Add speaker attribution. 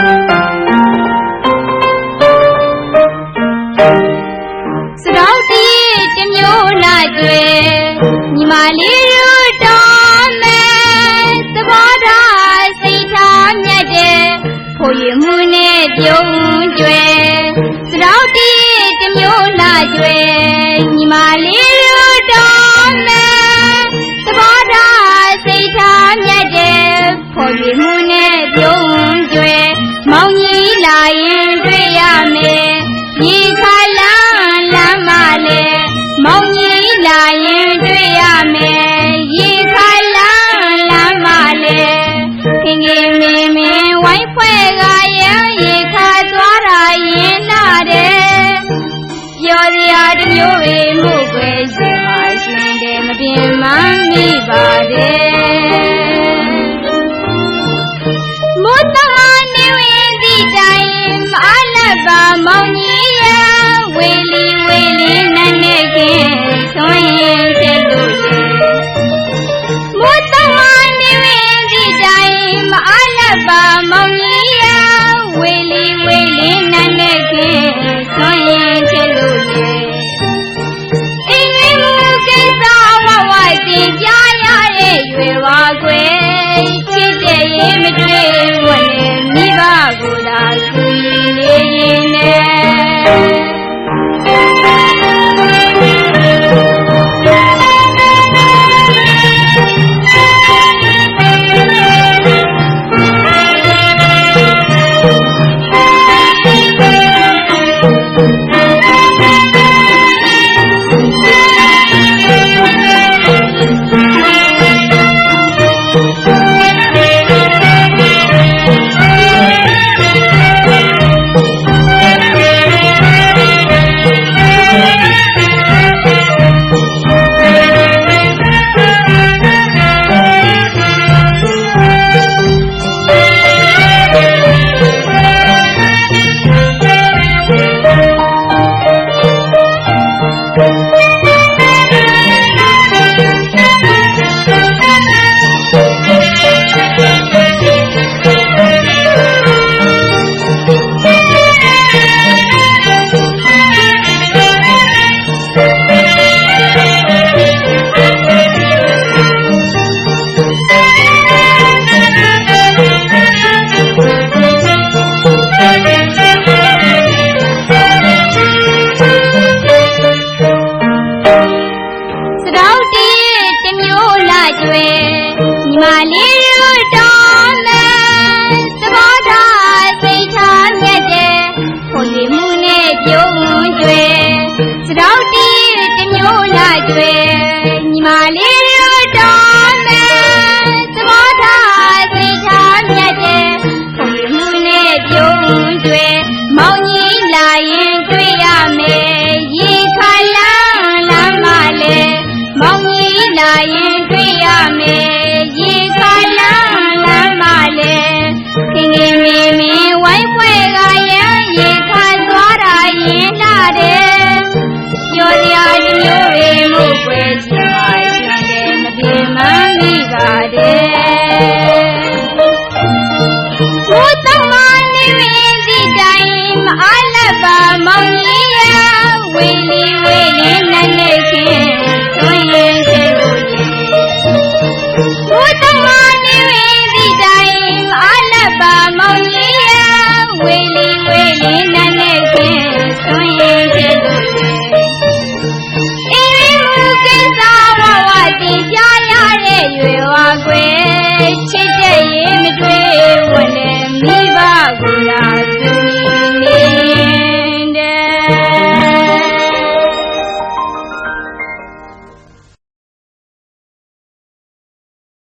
Speaker 1: စတောင်းစီတမျိုးလာကျွယ်ညီမလေးတို့တော်မယ်သဘောထားစိတ်ထားမြတ်တယ်ဖိုရမှုနဲ့ပြုံးကျွယ်စတောင်းတီတမျိုးလာကျွယ်ညီမလေး ပြောစရာတမျိုးပဲမှုွယ်ရှင်ပါရှင်တယ်မပြင်းမမိပါတယ် Thank you. ပြုံးကျွဲစတောက်တီးတမျိုးလာကျွဲ ah you 头